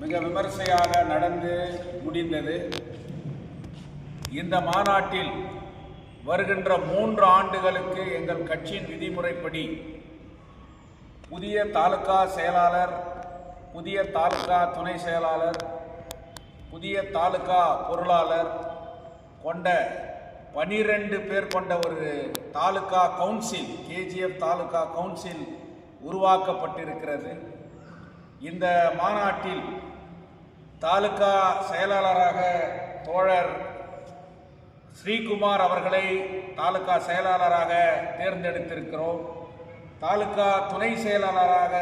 மிக விமர்சையாக நடந்து முடிந்தது. இந்த மாநாட்டில் வருகின்ற மூன்று ஆண்டுகளுக்கு எங்கள் கட்சியின் விதிமுறைப்படி புதிய தாலுகா செயலாளர் புதிய தாலுகா துணை செயலாளர் புதிய தாலுகா பொருளாளர் கொண்ட பனிரெண்டு பேர் கொண்ட ஒரு taluka council KGF taluka council உருவாக்கப்பட்டிருக்கிறது. இந்த மாநாட்டில் தாலுகா செயலாளராக தோழர் ஸ்ரீகுமார் அவர்களை தாலுகா செயலாளராக தேர்ந்தெடுத்திருக்கிறோம். தாலுகா துணை செயலாளராக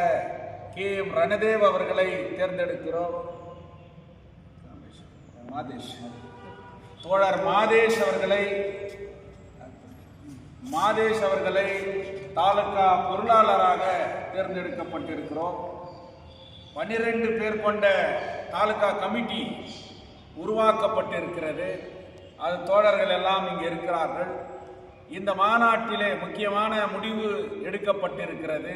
கே எம் ரணதேவ் அவர்களை தேர்ந்தெடுக்கிறோம். மாதேஷ். தோழர் மாதேஷ் அவர்களை மாதேஷ் அவர்களை தாலுகா பொருளாளராக தேர்ந்தெடுக்கப்பட்டிருக்கிறோம். பன்னிரண்டு பேர் கொண்ட தாலுகா கமிட்டி உருவாக்கப்பட்டிருக்கிறது. அது தோழர்கள் எல்லாம் இங்கே இருக்கிறார்கள். இந்த மாநாட்டிலே முக்கியமான முடிவு எடுக்கப்பட்டிருக்கிறது.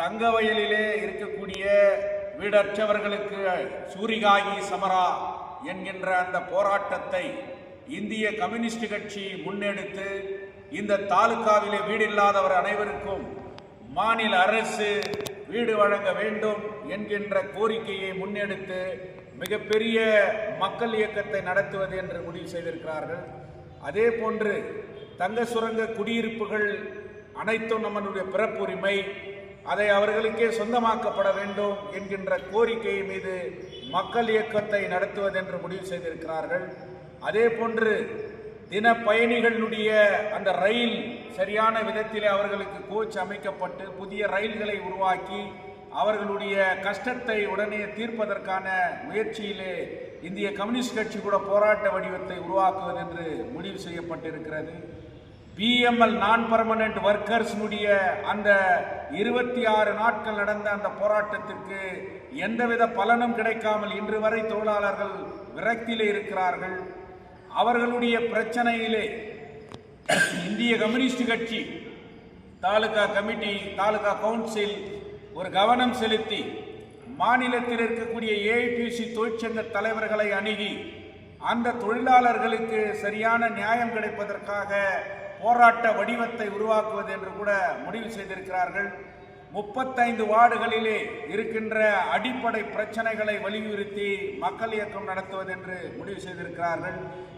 தங்கவயலிலே இருக்கக்கூடிய வீடற்றவர்களுக்கு சூரிகாயி சமரா என்கின்ற அந்த போராட்டத்தை இந்திய கம்யூனிஸ்ட் கட்சி முன்னெடுத்து இந்த தாலுகாவிலே வீடில்லாதவர் அனைவருக்கும் மாநில அரசு வீடு வழங்க வேண்டும் என்கின்ற கோரிக்கையை முன்னெடுத்து மிகப்பெரிய மக்கள் இயக்கத்தை நடத்துவது என்று முடிவு செய்திருக்கிறார்கள். அதே போன்று தங்க சுரங்க குடியிருப்புகள் அனைத்தும் நம்மளுடைய பிறப்புரிமை. அதை அவர்களுக்கே சொந்தமாக்கப்பட வேண்டும் என்கின்ற கோரிக்கை மீது மக்கள் இயக்கத்தை நடத்துவது என்று முடிவு செய்திருக்கிறார்கள். அதே போன்று தின பயணிகளுடைய அந்த ரயில் சரியான விதத்திலே அவர்களுக்கு கோச் அமைக்கப்பட்டு புதிய ரயில்களை உருவாக்கி அவர்களுடைய கஷ்டத்தை உடனே தீர்ப்பதற்கான முயற்சியிலே இந்திய கம்யூனிஸ்ட் கட்சி கூட போராட்ட வடிவத்தை உருவாக்குவது என்று முடிவு செய்யப்பட்டிருக்கிறது. பிஎம்எல் நான் பர்மனன்ட் ஒர்க்கர்ஸினுடைய அந்த இருபத்தி ஆறு நாட்கள் நடந்த அந்த போராட்டத்திற்கு எந்தவித பலனும் கிடைக்காமல் இன்று வரை தொழிலாளர்கள் விரக்தியிலே இருக்கிறார்கள். அவர்களுடைய பிரச்சனையிலே இந்திய கம்யூனிஸ்ட் கட்சி தாலுகா கமிட்டி தாலுகா கவுன்சில் ஒரு கவனம் செலுத்தி மாநிலத்தில் இருக்கக்கூடிய ஏஐபிசி தொழிற்சங்க தலைவர்களை அணுகி அந்த தொழிலாளர்களுக்கு சரியான நியாயம் கிடைப்பதற்காக போராட்ட வடிவத்தை உருவாக்குவது என்று கூட முடிவு செய்திருக்கிறார்கள். முப்பத்தைந்து வார்டுகளிலே இருக்கின்ற அடிப்படை பிரச்சனைகளை வலியுறுத்தி மக்கள் இயக்கம் நடத்துவது என்று முடிவு செய்திருக்கிறார்கள்.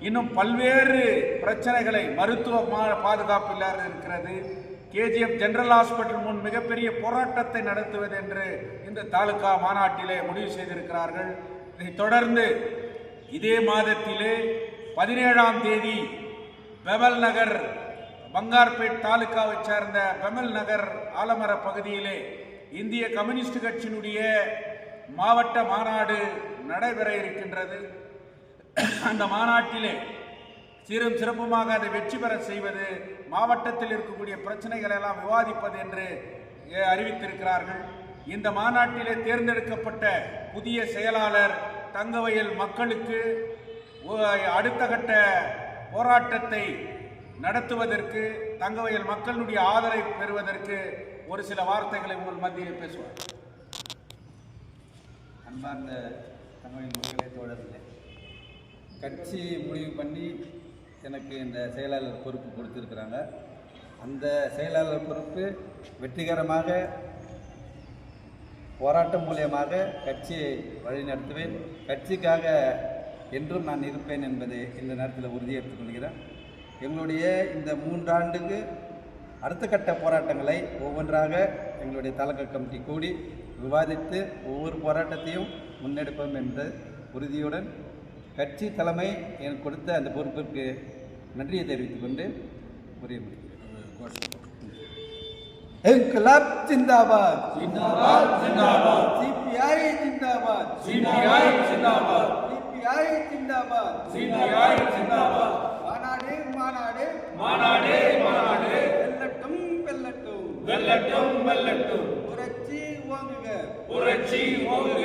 இன்னும் பல்வேறு பிரச்சனைகளை மருத்துவ பாதுகாப்பு இல்லாத இருக்கிறது. கேஜிஎஃப் ஜெனரல் ஹாஸ்பிட்டல் முன் மிகப்பெரிய போராட்டத்தை நடத்துவது என்று இந்த தாலுகா மாநாட்டிலே முடிவு செய்திருக்கிறார்கள். இதைத் தொடர்ந்து இதே மாதத்திலே பதினேழாம் தேதி பெபல் நகர் பங்கார்பேட் தாலுகாவைச் சேர்ந்த பெமல் நகர் ஆலமர பகுதியிலே இந்திய கம்யூனிஸ்ட் கட்சியினுடைய மாவட்ட மாநாடு நடைபெற இருக்கின்றது. அந்த மாநாட்டிலே சீரும் சிறப்புமாக அதை வெற்றி பெற செய்வது மாவட்டத்தில் இருக்கக்கூடிய பிரச்சனைகள் எல்லாம் விவாதிப்பது என்று அறிவித்திருக்கிறார்கள். இந்த மாநாட்டிலே தேர்ந்தெடுக்கப்பட்ட புதிய செயலாளர் தங்கவயல் மக்களுக்கு அடுத்த கட்ட போராட்டத்தை நடத்துவதற்கு தங்கவயல் மக்களுடைய ஆதரவை பெறுவதற்கு ஒரு சில வார்த்தைகளை உங்கள் மத்தியில் பேசுவார். அன்பார்ந்த தங்கவயல் மக்களே தோழர்களே கட்சி முடிவு பண்ணி எனக்கு இந்த செயலாளர் பொறுப்பு கொடுத்துருக்குறாங்க. அந்த செயலாளர் பொறுப்பு வெற்றிகரமாக போராட்டம் மூலியமாக கட்சியை வழிநடத்துவேன். கட்சிக்காக என்றும் நான் இருப்பேன் என்பதை இந்த நேரத்தில் உறுதியேற்றுக் கொள்கிறேன். எங்களுடைய இந்த மூன்றாண்டுக்கு அடுத்த கட்ட போராட்டங்களை ஒவ்வொன்றாக எங்களுடைய தலைமை கமிட்டி கூடி விவாதித்து ஒவ்வொரு போராட்டத்தையும் முன்னெடுப்போம் என்ற உறுதியுடன் கட்சி தலைமை எனக்கு கொடுத்த அந்த பொறுப்பிற்கு நன்றியை தெரிவித்துக் கொண்டு உரிய இன்குலாப் ஜிந்தாபாத் ஜிந்தாபாத் ஜிந்தாபாத் சிபிஐ ஜிந்தாபாத் சிபிஐ ஜிந்தாபாத் சிபிஐ ஜிந்தாபாத் வெல்லட்டும் வெல்லட்டும். புரட்சி ஓங்குக. புரட்சி ஓங்குக.